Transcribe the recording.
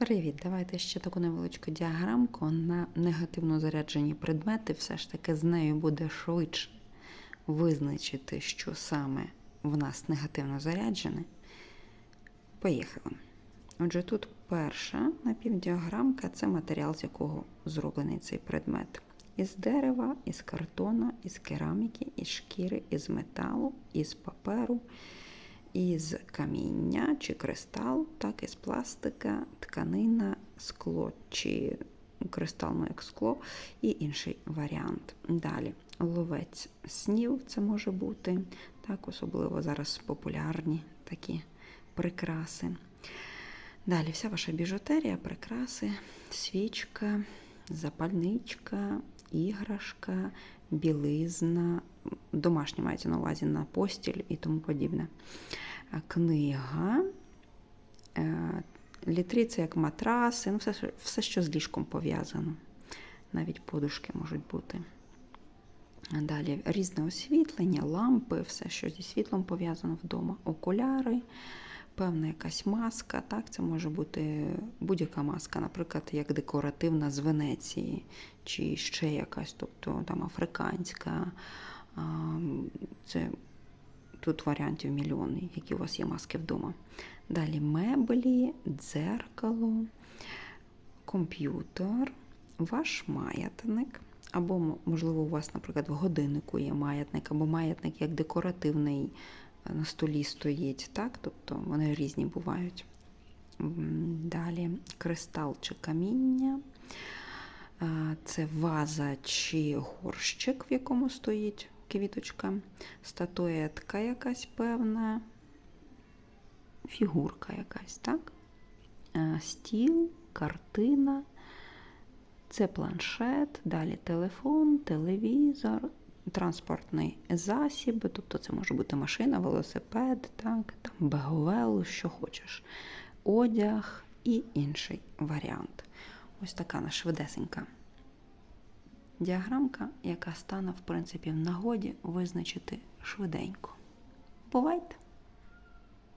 Привіт! Давайте ще таку невеличку діаграмку на негативно заряджені предмети. Все ж таки з нею буде швидше визначити, що саме в нас негативно заряджене. Поїхали. Отже, тут перша напівдіаграмка це матеріал, з якого зроблений цей предмет. Із дерева, із картона, із кераміки, із шкіри, із металу, із паперу, із каміння чи кристал, так із пластика, тканина, скло чи кристал, ну як скло, і інший варіант. Далі ловець снів це може бути, так, особливо зараз популярні такі прикраси. Далі вся ваша біжутерія, прикраси, свічка, запальничка, іграшка, білизна, домашня мається на увазі на постіль і тому подібне. Книга, е, літри це як матраси, ну все, все, що з ліжком пов'язано. Навіть подушки можуть бути. Далі різне освітлення, лампи, все, що зі світлом пов'язано вдома, окуляри, певна якась маска. Так, це може бути будь-яка маска, наприклад, як декоративна з Венеції, чи ще якась, тобто там африканська. Це тут варіантів мільйони, які у вас є маски вдома. Далі меблі, дзеркало, комп'ютер, ваш маятник. Або, можливо, у вас, наприклад, в годиннику є маятник, або маятник як декоративний е, на столі стоїть, так? Тобто вони різні бувають. Далі кристал чи каміння, Е, це ваза чи горщик, в якому стоїть квіточка, статуетка якась певна, фігурка якась, так? Стіл, картина. Це планшет, далі телефон, телевізор, транспортний засіб, тобто це може бути машина, велосипед, так, там беговел, що хочеш, одяг і інший варіант. Ось така наша швидесенька діаграмка, яка стане, в принципі, в нагоді визначити швиденько. Бувайте!